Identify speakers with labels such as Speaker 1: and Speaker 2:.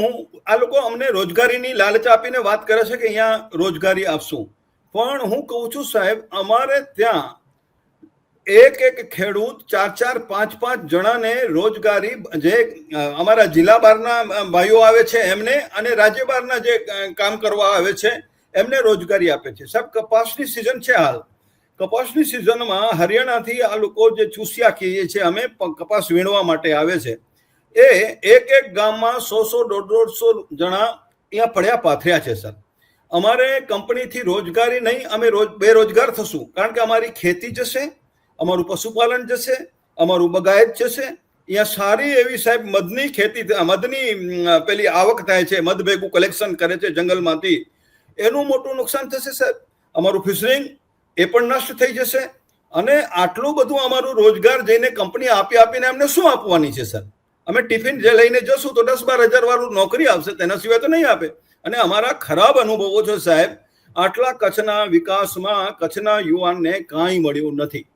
Speaker 1: હું આ લોકો અમને રોજગારીની લાલચ આપીને વાત કરે છે કે અહીંયા રોજગારી આપશું. પણ હું કહું છું સાહેબ, અમારે ત્યાં એક એક ખેડૂત ચાર ચાર પાંચ પાંચ જણાને રોજગારી જે અમારા જિલ્લા બહારના ભાઈઓ આવે છે એમને અને રાજ્ય બહારના જે કામ કરવા આવે છે, એમને રોજગારી આપે છે. સાહેબ, કપાસની સિઝન છે હાલ. કપાસની સિઝનમાં હરિયાણાથી આ લોકો જે ચૂસિયા કહીએ છીએ, અમે કપાસ વીણવા માટે આવે છે. એ એક એક ગામમાં સો સો દોઢ દોઢસો જણા અહીંયા પડ્યા પાથર્યા છે, સર. અમારે કંપનીથી રોજગારી નહીં, અમે રોજ બેરોજગાર થશું. કારણ કે અમારી ખેતી જશે, અમારું પશુપાલન જશે, અમારું બગાયત જશે. અહીંયા સારી એવી સાહેબ મધની ખેતી મધની પેલી આવક થાય છે મધ ભેગું કલેક્શન કરે છે જંગલમાંથી. એનું મોટું નુકસાન થશે, સાહેબ. અમારું ફિશરિંગ એ પણ નષ્ટ થઈ જશે. અને આટલું બધું અમારું રોજગાર જઈને કંપની આપી આપીને અમને શું આપવાની છે, સર? અમે ટિફિન જે લઈને જશું તો દસ બાર હજાર વાળું નોકરી આવશે, તેના સિવાય તો નહીં આપે. અને અમારા ખરાબ અનુભવો છે સાહેબ, આટલા કચ્છના વિકાસમાં કચ્છના યુવાનને કાંઈ મળ્યું નથી.